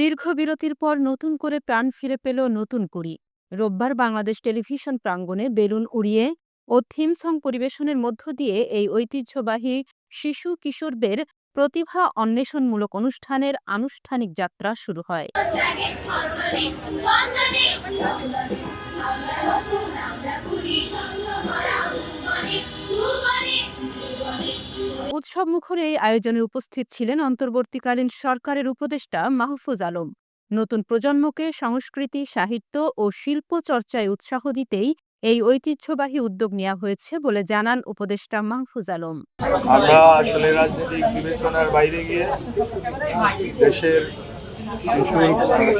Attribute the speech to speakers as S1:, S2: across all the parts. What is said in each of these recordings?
S1: দীর্ঘ বিরতির পর নতুন করে প্রাণ ফিরে পেল নতুন কুড়ি। রোববার বাংলাদেশ টেলিভিশন প্রাঙ্গণে বেলুন উড়িয়ে ও থিম সং পরিবেশনের মধ্য দিয়ে এই ঐতিহ্যবাহী শিশু কিশোরদের প্রতিভা অন্বেষণমূলক অনুষ্ঠানের আনুষ্ঠানিক যাত্রা শুরু হয়। উৎসব মুখর এই আয়োজনে উপস্থিত ছিলেন অন্তর্বর্তীকালীন সরকারের উপদেষ্টা মাহফুজ আলম। নতুন প্রজন্মকে সংস্কৃতি, সাহিত্য ও শিল্প চর্চায় উৎসাহ দিতেই এই ঐতিহ্যবাহী উদ্যোগ নেওয়া হয়েছে বলে জানান উপদেষ্টা মাহফুজ আলম।
S2: আমরা আসলে রাজনৈতিক বিবেচনার বাইরে গিয়ে দেশের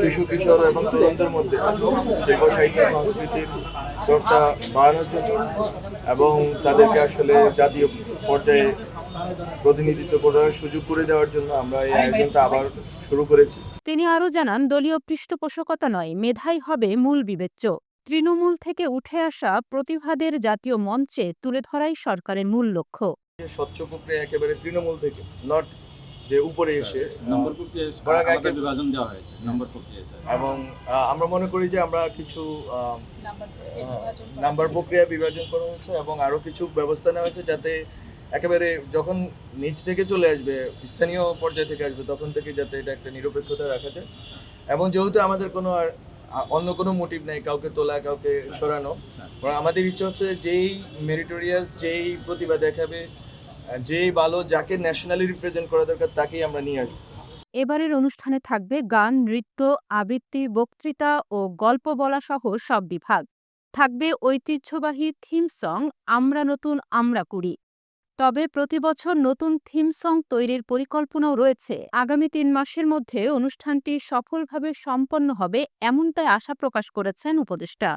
S2: শিশু, কিশোর এবং তরুণদের মধ্যে শিল্প, সাহিত্য, সংস্কৃতির চর্চা বাড়ানোর জন্য এবং তাদেরকে আসলে জাতীয় পর্যায়ে প্রতিনিধিত্ব করার সুযোগ করে দেওয়ার জন্য আমরা এই আয়োজনটা আবার শুরু করেছি।
S1: তিনি আরও জানান দলীয় পৃষ্ঠপোষকতা নয় মেধাই হবে মূল বিবেচ্য। তৃণমূল থেকে উঠে আসা প্রতিভাদের জাতীয় মঞ্চে তুলে ধরাই সরকারের মূল লক্ষ্য।
S2: স্বচ্ছ প্রক্রিয়া একেবারে তৃণমূল থেকে নট যে উপরে এসে
S3: নম্বর বিভাজন দেওয়া হয়েছে নম্বর প্রক্রিয়া
S2: এবং আমরা মনে করি যে আমরা কিছু নাম্বার প্রক্রিয়া বিভাজন করা হয়েছে। এবং আরও কিছু ব্যবস্থা নেওয়া হয়েছে যাতে একেবারে যখন নিচ থেকে চলে আসবে স্থানীয় পর্যায় থেকে আসবে তখন থেকে যাতে এটা একটা নিরপেক্ষতা রাখা যায়। এবং যেহেতু আমাদের কোনো আর অন্য কোনো মোটিভ নেই কাউকে তোলা কাউকে সরানো আমাদের ইচ্ছে হচ্ছে যেই মেরিটোরিয়াস যেই প্রতিভা দেখাবে যেই ভালো যাকে ন্যাশনালি রিপ্রেজেন্ট করা দরকার তাকেই আমরা নিয়ে আসব।
S1: এবারের অনুষ্ঠানে থাকবে গান নৃত্য আবৃত্তি বক্তৃতা ও গল্প বলা সহ সব বিভাগ। থাকবে ঐতিহ্যবাহী থিম সং আমরা নতুন আমরা কুড়ি। তবে প্রতিবছর নতুন থিম সং তৈরির পরিকল্পনাও রয়েছে। আগামী তিন মাসের মধ্যে অনুষ্ঠানটি সফলভাবে সম্পন্ন হবে, এমনটাই আশা প্রকাশ করেছেন উপদেষ্টা।